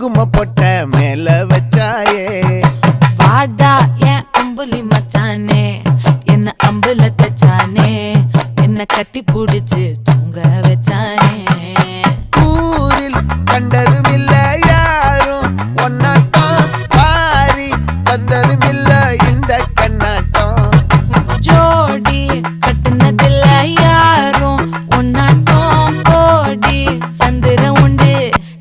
குங்கும பொட்ட மேல வச்சாயே. வாடா என் அம்புலி மச்சானே என்ன அம்புல தச்சானே என்ன கட்டி பிடிச்சு தூங்க வச்சானே. ஊரில் கண்டதும் இல்ல யாரும் ஒன்னாட்டம் பாரி தந்ததும் இல்ல இந்த கண்ணாட்டம்